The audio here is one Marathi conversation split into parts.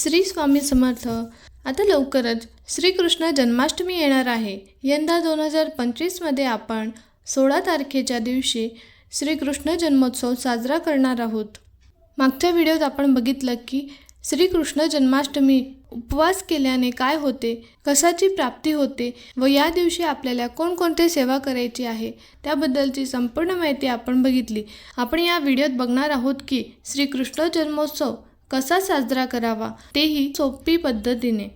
श्री स्वामी समर्थ. आता लवकरच श्रीकृष्ण जन्माष्टमी येणार आहे. यंदा दोन हजार पंचवीसमध्ये आपण सोळा तारखेच्या दिवशी श्रीकृष्ण जन्मोत्सव साजरा करणार आहोत. मागच्या व्हिडिओत आपण बघितलं की श्रीकृष्ण जन्माष्टमी उपवास केल्याने काय होते कशाची प्राप्ती होते व या दिवशी आपल्याला कोणकोणते सेवा करायची आहे त्याबद्दलची संपूर्ण माहिती आपण बघितली. आपण या व्हिडिओत बघणार आहोत की श्रीकृष्ण जन्मोत्सव कसा साजरा करावा तेही सोपी पद्धतीने.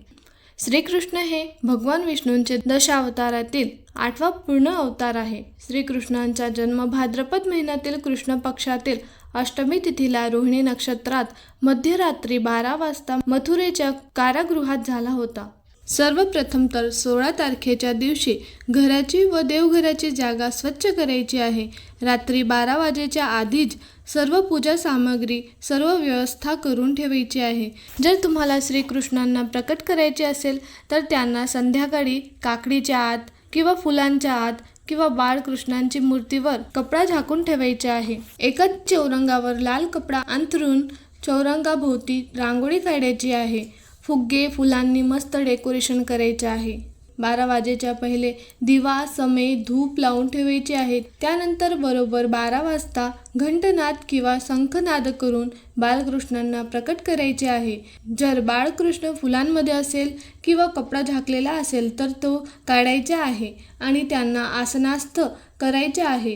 श्रीकृष्ण हे भगवान विष्णूंचे दशावतारातील आठवा पूर्ण अवतार आहे. श्रीकृष्णांचा जन्म भाद्रपद महिन्यातील कृष्ण पक्षातील अष्टमी तिथीला रोहिणी नक्षत्रात मध्यरात्री बारा वाजता मथुरेच्या कारागृहात झाला होता. सर्वप्रथम तर सोळा तारखेच्या दिवशी घराची व देवघराची जागा स्वच्छ करायची आहे. रात्री बारा वाजेच्या आधीच सर्व पूजा सामग्री सर्व व्यवस्था करून ठेवायची आहे. जर तुम्हाला श्रीकृष्णांना प्रकट करायचे असेल तर त्यांना संध्याकाळी काकडीच्या आत किंवा फुलांच्या आत किंवा बाळकृष्णांची मूर्तीवर कपडा झाकून ठेवायचे आहे. एकाच चौरंगावर लाल कपडा अंथरून चौरंगाभोवती रांगोळी काढायची आहे. फुगे फुलांनी मस्त डेकोरेशन करायचे आहे. बारा वाजेच्या पहिले दिवा समे धूप लावून ठेवायचे आहे त्यानंतर बरोबर बारा वाजता घंटनाद किंवा शंखनाद करून बालकृष्णांना प्रकट करायचे आहे. जर बाळकृष्ण फुलांमध्ये असेल किंवा कपडा झाकलेला असेल तर तो काढायचा आहे आणि त्यांना आसनास्थ करायचे आहे.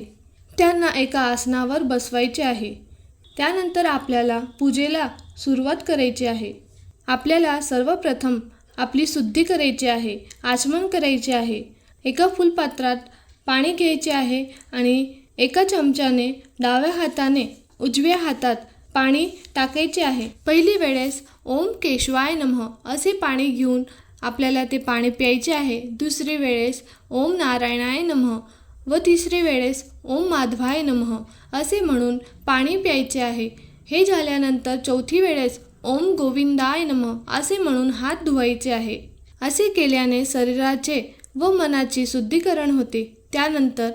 त्यांना एका आसनावर बसवायचे आहे. त्यानंतर आपल्याला पूजेला सुरुवात करायची आहे. आपल्याला सर्वप्रथम आपली शुद्धी करायची आहे आचमन करायचे आहे. एका फुलपात्रात पाणी घ्यायचे आहे आणि एका चमच्याने डाव्या हाताने उजव्या हातात पाणी टाकायचे आहे. पहिली वेळेस ओम केशवाय नमः असे पाणी घेऊन आपल्याला ते पाणी प्यायचे आहे. दुसरी वेळेस ओम नारायणाय नमः व तिसरी वेळेस ओम माधवाय नमः असे म्हणून पाणी प्यायचे आहे. हे झाल्यानंतर चौथी वेळेस ओम गोविंदाय नम असे म्हणून हात धुवायचे आहे. असे केल्याने शरीराचे व मनाची शुद्धीकरण होते. त्यानंतर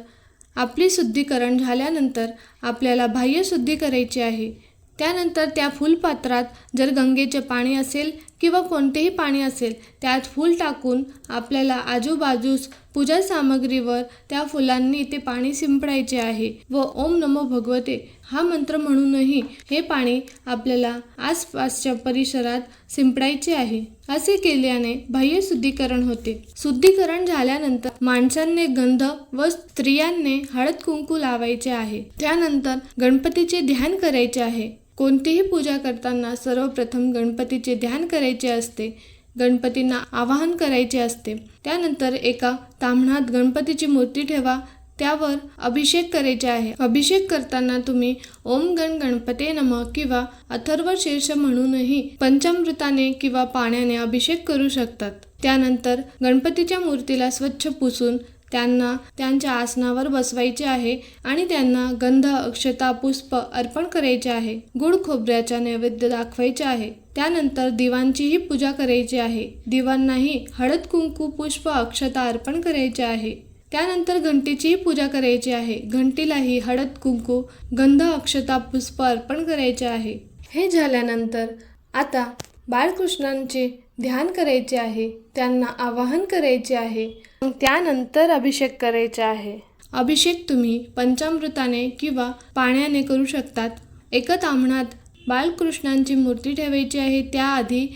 आपली शुद्धीकरण झाल्यानंतर आपल्याला बाह्य शुद्धी करायची आहे. त्यानंतर त्या फुलपात्रात जर गंगेचे पाणी असेल किंवा कोणतेही पाणी असेल त्यात फूल टाकून आपल्याला आजूबाजूस पूजा सामग्रीवर त्या फुलांनी ते पाणी शिंपडायचे आहे व ओम नमो भगवते हा मंत्र म्हणूनही हे पाणी आपल्याला आसपासच्या परिसरात शिंपडायचे आहे. असे केल्याने बाह्य शुद्धीकरण होते. शुद्धीकरण झाल्यानंतर माणसांनी गंध व स्त्रियांनी हळद कुंकू लावायचे आहे. त्यानंतर गणपतीचे ध्यान करायचे आहे. कोणतीही पूजा करताना सर्वप्रथम गणपतीचे ध्यान करायचे असते गणपतींना आवाहन करायचे असते. त्यानंतर एका ताम्हणात गणपतीची मूर्ती ठेवा त्यावर अभिषेक करायचे आहे. अभिषेक करताना तुम्ही ओम गण गणपते नम किंवा अथर्व शीर्ष म्हणूनही पंचामृताने किंवा पाण्याने अभिषेक करू शकतात. त्यानंतर गणपतीच्या मूर्तीला स्वच्छ पुसून त्यांना त्यांच्या आसनावर बसवायचे आहे आणि त्यांना गंध अक्षता पुष्प अर्पण करायचे आहे. गुड खोबऱ्याचा नैवेद्य दाखवायचे आहे. त्यानंतर दिवांचीही पूजा करायची आहे. दिवांनाही हळद कुंकू पुष्प अक्षता अर्पण करायचे आहे. त्यानंतर घंटीचीही पूजा करायची आहे. घंटीलाही हळद कुंकू गंध अक्षता पुष्प अर्पण करायचे आहे. हे झाल्यानंतर आता बाळकृष्णांचे ध्यान करायचे आहे त्यांना आवाहन करायचे आहे मग त्यानंतर अभिषेक करायचा आहे. अभिषेक तुम्ही पंचामृताने किंवा पाण्याने करू शकतात. एका तांबणात बालकृष्णांची मूर्ती ठेवायची आहे त्याआधी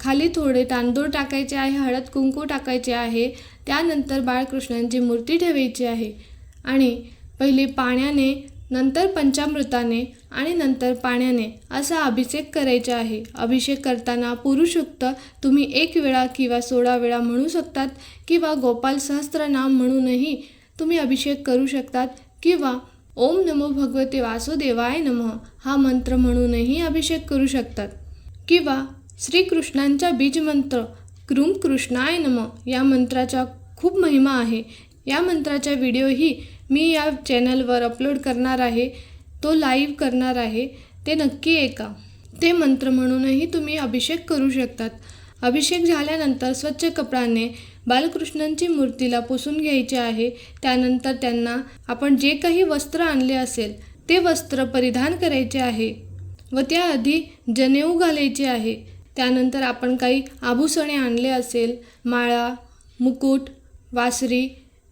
खाली थोडे तांदूळ टाकायचे आहे हळद कुंकू टाकायचे आहे त्यानंतर बाळकृष्णांची मूर्ती ठेवायची आहे. आणि पहिले पाण्याने नंतर पंचामृताने आणि नंतर पाण्याने असा अभिषेक करायचा आहे. अभिषेक करताना पुरुषोक्त तुम्ही एक वेळा किंवा सोळा वेळा म्हणू शकतात किंवा गोपाल सहस्त्रनाम म्हणूनही तुम्ही अभिषेक करू शकतात किंवा ओम नमो भगवते वासुदेवाय नमः हा मंत्र म्हणूनही अभिषेक करू शकतात. किंवा श्रीकृष्णांचा बीजमंत्र कृम कृष्णाय नम या मंत्राचा खूप महिमा आहे. या मंत्राचा व्हिडिओही मी या चॅनलवर अपलोड करणार आहे तो लाईव्ह करणार आहे ते नक्की ऐका. ते मंत्र म्हणूनही तुम्ही अभिषेक करू शकतात. अभिषेक झाल्यानंतर स्वच्छ कपड्याने बालकृष्णांची मूर्तीला पुसून घ्यायचे आहे. त्यानंतर त्यांना आपण जे काही वस्त्र आणले असेल ते वस्त्र परिधान करायचे आहे व त्याआधी जनेऊ घालायचे आहे. त्यानंतर आपण काही आभूषणे आणले असेल माळा मुकुट वासरी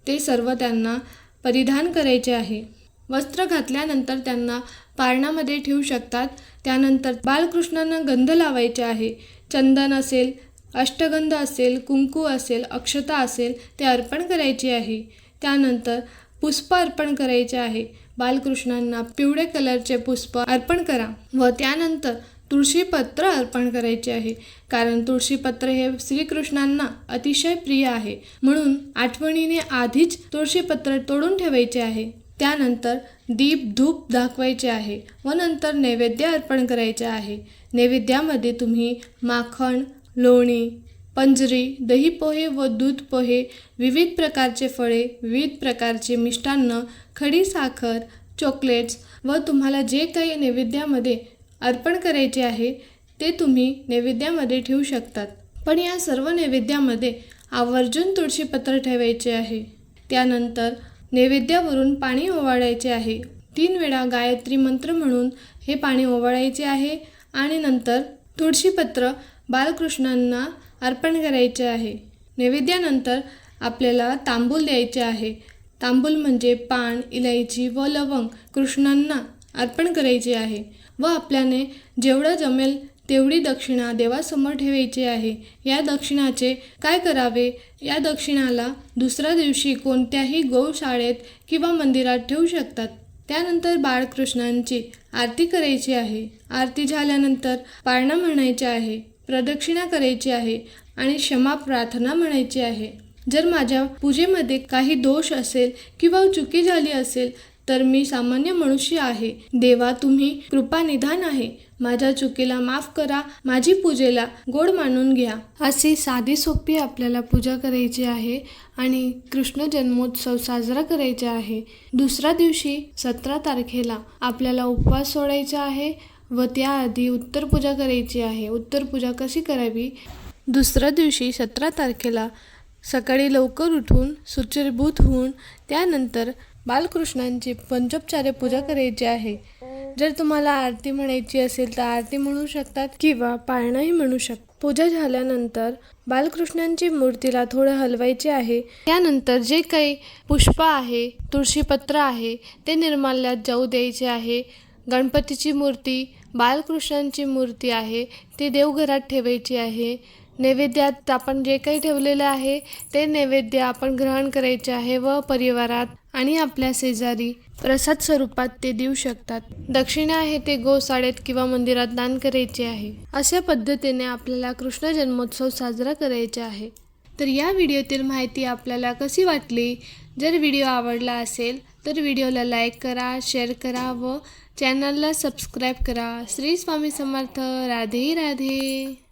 ते सर्व त्यांना परिधान करायचे आहे. वस्त्र घातल्यानंतर त्यांना पारणामध्ये ठेवू शकतात. त्यानंतर बालकृष्णांना गंध लावायचे आहे. चंदन असेल अष्टगंध असेल कुंकू असेल अक्षता असेल ते अर्पण करायचे आहे. त्यानंतर पुष्प अर्पण करायचे आहे. बालकृष्णांना पिवळे कलरचे पुष्प अर्पण करा व त्यानंतर तुळशीपत्र अर्पण करायचे आहे. कारण तुळशीपत्र हे श्रीकृष्णांना अतिशय प्रिय आहे. म्हणून आठवणीने आधीच तुळशीपत्र तोडून ठेवायचे आहे. त्यानंतर दीप धूप दाखवायचे आहे व नंतर नैवेद्य अर्पण करायचे आहे. नैवेद्यामध्ये तुम्ही माखण लोणी पंजरी दही पोहे व दूध पोहे विविध प्रकारचे फळे विविध प्रकारचे मिष्टान्न खडी साखर चॉकलेट्स व तुम्हाला जे काही नैवेद्यामध्ये अर्पण करायचे आहे ते तुम्ही नैवेद्यामध्ये ठेवू शकतात. पण या सर्व नैवेद्यामध्ये आवर्जून तुळशीपत्र ठेवायचे आहे. त्यानंतर नैवेद्यावरून पाणी ओवाळायचे आहे. तीन वेळा गायत्री मंत्र म्हणून हे पाणी ओवाळायचे आहे आणि नंतर तुळशीपत्र बालकृष्णांना अर्पण करायचे आहे. नैवेद्यानंतर आपल्याला तांबूल द्यायचे आहे. तांबूल म्हणजे पान इलायची व लवंग कृष्णांना अर्पण करायचे आहे. व आपल्याने जेवढं जमेल तेवढी दक्षिणा देवासमोर ठेवायची आहे. या दक्षिणाचे काय करावे? या दक्षिणाला दुसऱ्या दिवशी कोणत्याही गौशाळेत किंवा मंदिरात ठेवू शकतात. त्यानंतर बाळकृष्णांची आरती करायची आहे. आरती झाल्यानंतर पाळणा म्हणायची आहे प्रदक्षिणा करायची आहे आणि क्षमा प्रार्थना म्हणायची आहे. जर माझ्या पूजेमध्ये काही दोष असेल किंवा चुकी झाली असेल तर मी सामान्य मनुष्य आहे. देवा तुम्ही कृपा निधान आहे. माझ्या चुकीला माफ करा. माझी पूजेला गोड मानून घ्या. अशी साधी सोपी आपल्याला पूजा करायची आहे आणि कृष्ण जन्मोत्सव साजरा करायचा आहे. दुसऱ्या दिवशी सतरा तारखेला आपल्याला उपवास सोडायचा आहे व त्याआधी उत्तर पूजा करायची आहे. उत्तर पूजा कशी करावी? दुसऱ्या दिवशी सतरा तारखेला सकाळी लवकर उठून सुचिरभूत होऊन त्यानंतर बालकृष्णांची पंचोपचारे पूजा करायची आहे. जर तुम्हाला आरती म्हणायची असेल तर आरती म्हणू शकतात किंवा पाळणाही म्हणू शकतात पूजा झाल्यानंतर बालकृष्णांची मूर्तीला थोडं हलवायचे आहे. त्यानंतर जे काही पुष्प आहे तुळशीपत्र आहे ते निर्माल्यात जाऊ द्यायचे आहे. गणपतीची मूर्ती बालकृष्णांची मूर्ती आहे ती देवघरात ठेवायची आहे. नैवेद्यात आपण जे काही ठेवलेलं आहे ते नैवेद्य आपण ग्रहण करायचे आहे व परिवारात आणि आपल्या शेजारी प्रसाद स्वरूपात ते देऊ शकतात. दक्षिणा आहे ते गोशाळेत किंवा मंदिरात दान करायचे आहे. अशा पद्धतीने आपल्याला कृष्ण जन्मोत्सव साजरा करायचा आहे. तर या व्हिडिओतील माहिती आपल्याला कशी वाटली? जर व्हिडिओ आवडला असेल तर व्हिडिओला लाईक करा शेअर करा व चॅनलला सबस्क्राईब करा. श्री स्वामी समर्थ. राधे राधे.